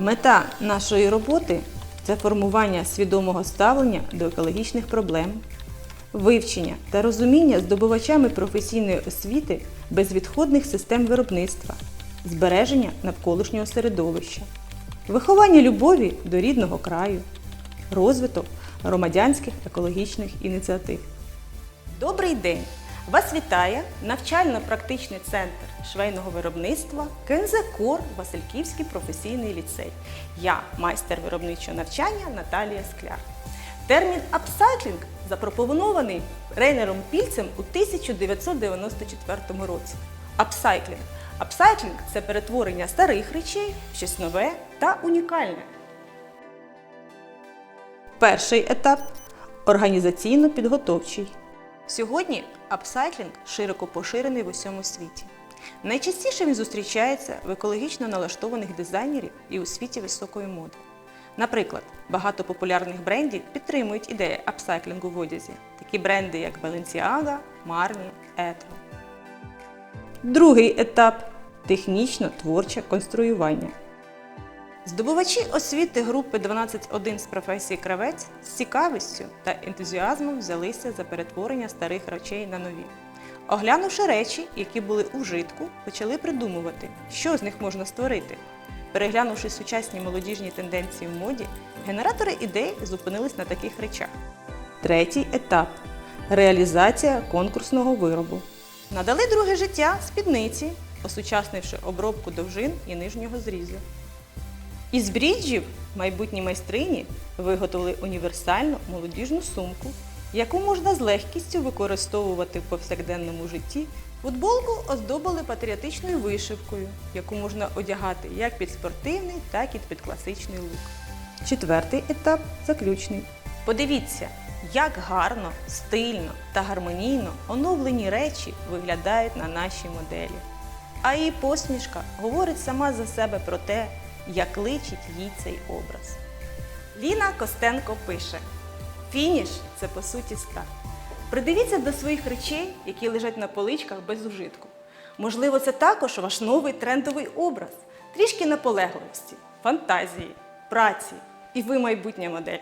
Мета нашої роботи це формування свідомого ставлення до екологічних проблем, вивчення та розуміння здобувачами професійної освіти безвідходних систем виробництва, збереження навколишнього середовища, виховання любові до рідного краю, розвиток громадянських екологічних ініціатив. Добрий день! Вас вітає навчально-практичний центр швейного виробництва КНЗ КОР Васильківський професійний ліцей. Я майстер виробничого навчання Наталія Скляр. Термін апсайклінг запропонований Рейнером Пільцем у 1994 році. Апсайклінг. Апсайклінг це перетворення старих речей в щось нове та унікальне. Перший етап організаційно-підготовчий. Сьогодні апсайклінг широко поширений в усьому світі. Найчастіше він зустрічається в екологічно налаштованих дизайнерів і у світі високої моди. Наприклад, багато популярних брендів підтримують ідеї апсайклінгу в одязі, такі бренди, як Balenciaga, Marni, Etro. Другий етап технічно-творче конструювання. Здобувачі освіти групи 12.1 з професії кравець з цікавістю та ентузіазмом взялися за перетворення старих речей на нові. Оглянувши речі, які були у вжитку, почали придумувати, що з них можна створити. Переглянувши сучасні молодіжні тенденції в моді, генератори ідей зупинились на таких речах. Третій етап реалізація конкурсного виробу. Надали друге життя спідниці, осучаснивши обробку довжин і нижнього зрізу. Із бріджів майбутні майстрині виготовили універсальну молодіжну сумку, яку можна з легкістю використовувати в повсякденному житті. Футболку оздобили патріотичною вишивкою, яку можна одягати як під спортивний, так і під класичний лук. Четвертий етап заключний. Подивіться, як гарно, стильно та гармонійно оновлені речі виглядають на нашій моделі. А її посмішка говорить сама за себе про те, як личить їй цей образ. Ліна Костенко пише: Фініш це по суті старт. Придивіться до своїх речей, які лежать на поличках без ужитку. Можливо, це також ваш новий трендовий образ, трішки наполегливості, фантазії, праці, і ви майбутня модель.